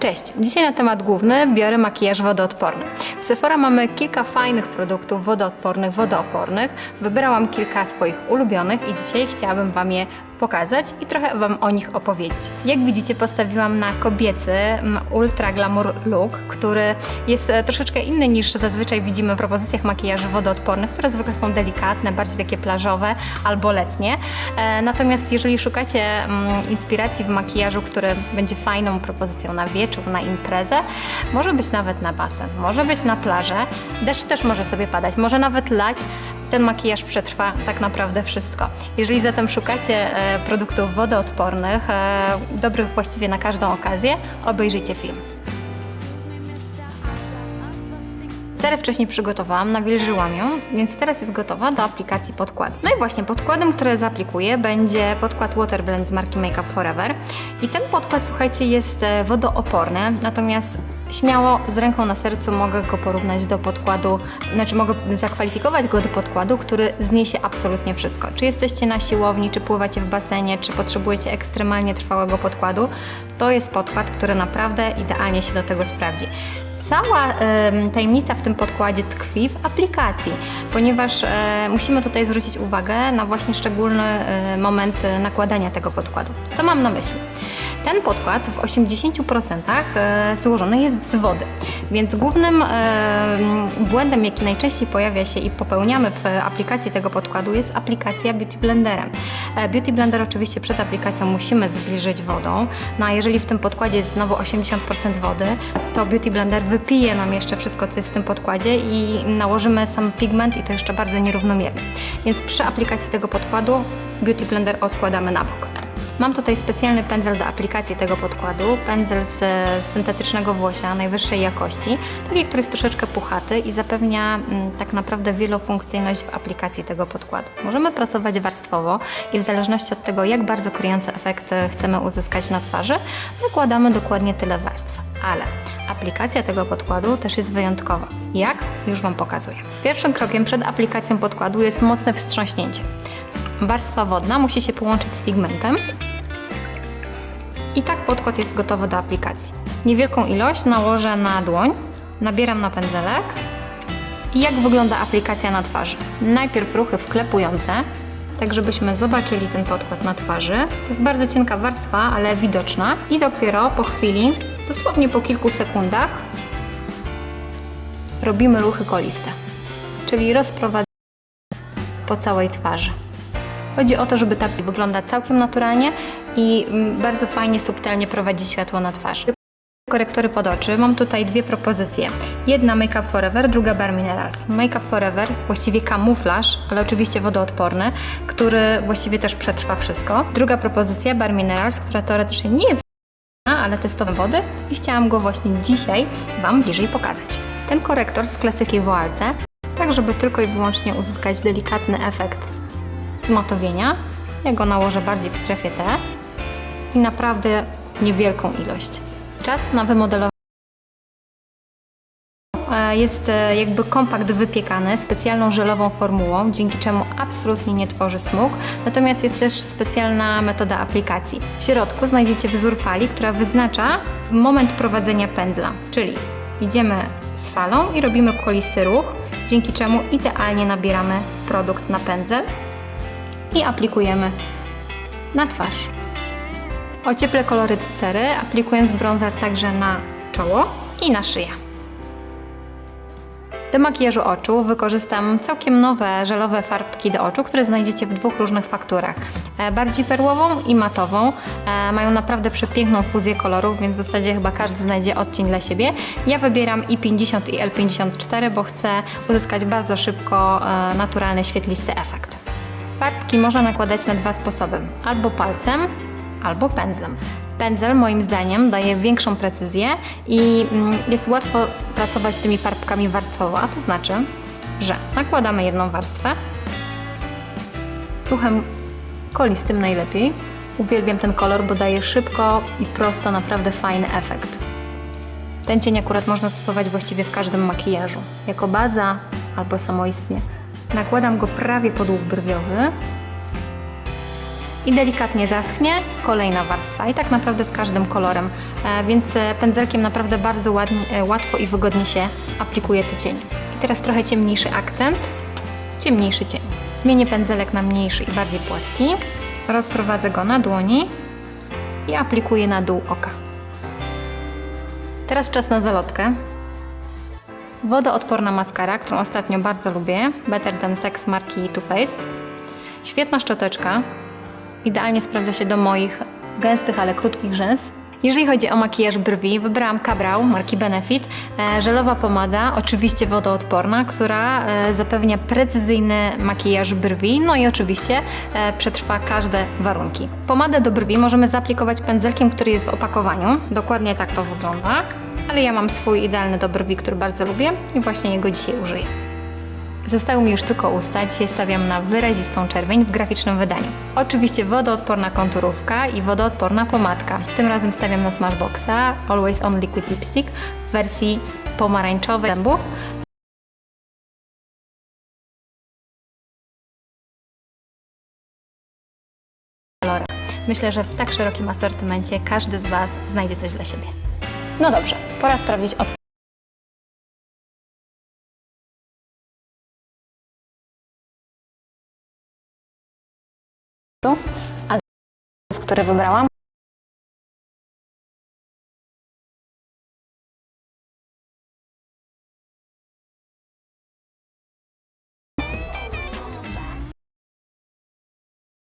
Cześć! Dzisiaj na temat główny biorę makijaż wodoodporny. W Sephora mamy kilka fajnych produktów wodoodpornych, wodoopornych. Wybrałam kilka swoich ulubionych i dzisiaj chciałabym Wam je pokazać i trochę Wam o nich opowiedzieć. Jak widzicie postawiłam na kobiecy Ultra Glamour Look, który jest e, troszeczkę inny niż zazwyczaj widzimy w propozycjach makijaży wodoodpornych, które zwykle są delikatne, bardziej takie plażowe albo letnie. E, Natomiast jeżeli szukacie inspiracji w makijażu, który będzie fajną propozycją na wieczór, na imprezę, może być nawet na basen, może być na plażę, deszcz też może sobie padać, może nawet lać, ten makijaż przetrwa tak naprawdę wszystko. Jeżeli zatem szukacie e, produktów wodoodpornych, e, dobrych właściwie na każdą okazję, obejrzyjcie film. Cerę wcześniej przygotowałam, nawilżyłam ją, więc teraz jest gotowa do aplikacji podkładu. No i właśnie podkładem, który zaaplikuję będzie podkład Water Blend z marki Make Up Forever. I ten podkład, słuchajcie, jest e, wodooporny, natomiast śmiało z ręką na sercu mogę go porównać do podkładu, znaczy mogę zakwalifikować go do podkładu, który zniesie absolutnie wszystko. Czy jesteście na siłowni, czy pływacie w basenie, czy potrzebujecie ekstremalnie trwałego podkładu, to jest podkład, który naprawdę idealnie się do tego sprawdzi. Cała em, tajemnica w tym podkładzie tkwi w aplikacji, ponieważ e, musimy tutaj zwrócić uwagę na właśnie szczególny e, moment e, nakładania tego podkładu. Co mam na myśli? Ten podkład w 80% e, złożony jest z wody, więc głównym e, błędem, jaki najczęściej pojawia się i popełniamy w aplikacji tego podkładu jest aplikacja Beauty Blenderem. E, Beauty Blender oczywiście przed aplikacją musimy zwilżyć wodą, no a jeżeli w tym podkładzie jest znowu 80% wody, to Beauty Blender wypije nam jeszcze wszystko, co jest w tym podkładzie i nałożymy sam pigment i to jeszcze bardzo nierównomiernie. Więc przy aplikacji tego podkładu Beauty Blender odkładamy na bok. Mam tutaj specjalny pędzel do aplikacji tego podkładu, pędzel z syntetycznego włosia najwyższej jakości, taki, który jest troszeczkę puchaty i zapewnia mm, tak naprawdę wielofunkcyjność w aplikacji tego podkładu. Możemy pracować warstwowo i w zależności od tego, jak bardzo kryjący efekt chcemy uzyskać na twarzy, nakładamy dokładnie tyle warstw. Ale aplikacja tego podkładu też jest wyjątkowa. Jak? Już Wam pokazuję. Pierwszym krokiem przed aplikacją podkładu jest mocne wstrząśnięcie. Warstwa wodna musi się połączyć z pigmentem i tak podkład jest gotowy do aplikacji. Niewielką ilość nałożę na dłoń, nabieram na pędzelek i jak wygląda aplikacja na twarzy. Najpierw ruchy wklepujące, tak żebyśmy zobaczyli ten podkład na twarzy. To jest bardzo cienka warstwa, ale widoczna. I dopiero po chwili, dosłownie po kilku sekundach, robimy ruchy koliste, czyli rozprowadzamy po całej twarzy. Chodzi o to, żeby ta wygląda całkiem naturalnie i mm, bardzo fajnie, subtelnie prowadzi światło na twarz. Korektory pod oczy. Mam tutaj dwie propozycje. Jedna Make Up Forever, druga Bare Minerals. Make Up Forever, właściwie kamuflaż, ale oczywiście wodoodporny, który właściwie też przetrwa wszystko. Druga propozycja Bare Minerals, która teoretycznie nie jest ale testowałem wody i chciałam go właśnie dzisiaj Wam bliżej pokazać. Ten korektor z klasyki w Woalce, tak żeby tylko i wyłącznie uzyskać delikatny efekt zmatowienia. Ja go nałożę bardziej w strefie T i naprawdę niewielką ilość. Czas na wymodelowanie E, jest e, jakby kompakt wypiekany specjalną żelową formułą, dzięki czemu absolutnie nie tworzy smug. Natomiast jest też specjalna metoda aplikacji. W środku znajdziecie wzór fali, która wyznacza moment prowadzenia pędzla, czyli idziemy z falą i robimy kolisty ruch, dzięki czemu idealnie nabieramy produkt na pędzel i aplikujemy na twarz. Ocieplę koloryt cery, aplikując bronzer także na czoło i na szyję. Do makijażu oczu wykorzystam całkiem nowe żelowe farbki do oczu, które znajdziecie w dwóch różnych fakturach. E, Bardziej perłową i matową. E, Mają naprawdę przepiękną fuzję kolorów, więc w zasadzie chyba każdy znajdzie odcień dla siebie. Ja wybieram i 50 i L54, bo chcę uzyskać bardzo szybko e, naturalny, świetlisty efekt. Farbki można nakładać na dwa sposoby. Albo palcem, albo pędzlem. Pędzel moim zdaniem daje większą precyzję i mm, jest łatwo pracować tymi farbkami warstwowo, a to znaczy, że nakładamy jedną warstwę, ruchem kolistym najlepiej. Uwielbiam ten kolor, bo daje szybko i prosto naprawdę fajny efekt. Ten cień akurat można stosować właściwie w każdym makijażu, jako baza albo samoistnie. Nakładam go prawie pod łuk brwiowy i delikatnie zaschnie, kolejna warstwa i tak naprawdę z każdym kolorem, e, więc e, pędzelkiem naprawdę bardzo ładnie, łatwo i wygodnie się aplikuje te cienie. I teraz trochę ciemniejszy akcent, ciemniejszy cień. Zmienię pędzelek na mniejszy i bardziej płaski, rozprowadzę go na dłoni i aplikuję na dół oka. Teraz czas na zalotkę. Wodoodporna maskara, którą ostatnio bardzo lubię, Better Than Sex marki Too Faced. Świetna szczoteczka, idealnie sprawdza się do moich gęstych, ale krótkich rzęs. Jeżeli chodzi o makijaż brwi, wybrałam Cabrał marki Benefit. E, żelowa pomada, oczywiście wodoodporna, która e, zapewnia precyzyjny makijaż brwi, no i oczywiście e, przetrwa każde warunki. Pomadę do brwi możemy zaaplikować pędzelkiem, który jest w opakowaniu. Dokładnie tak to wygląda, ale ja mam swój idealny do brwi, który bardzo lubię i właśnie jego dzisiaj użyję. Zostały mi już tylko usta, dzisiaj stawiam na wyrazistą czerwień w graficznym wydaniu. Oczywiście wodoodporna konturówka i wodoodporna pomadka. Tym razem stawiam na Smashboxa Always On Liquid Lipstick w wersji pomarańczowej zębów. Myślę, że w tak szerokim asortymencie każdy z Was znajdzie coś dla siebie. No dobrze, pora sprawdzić od a które wybrałam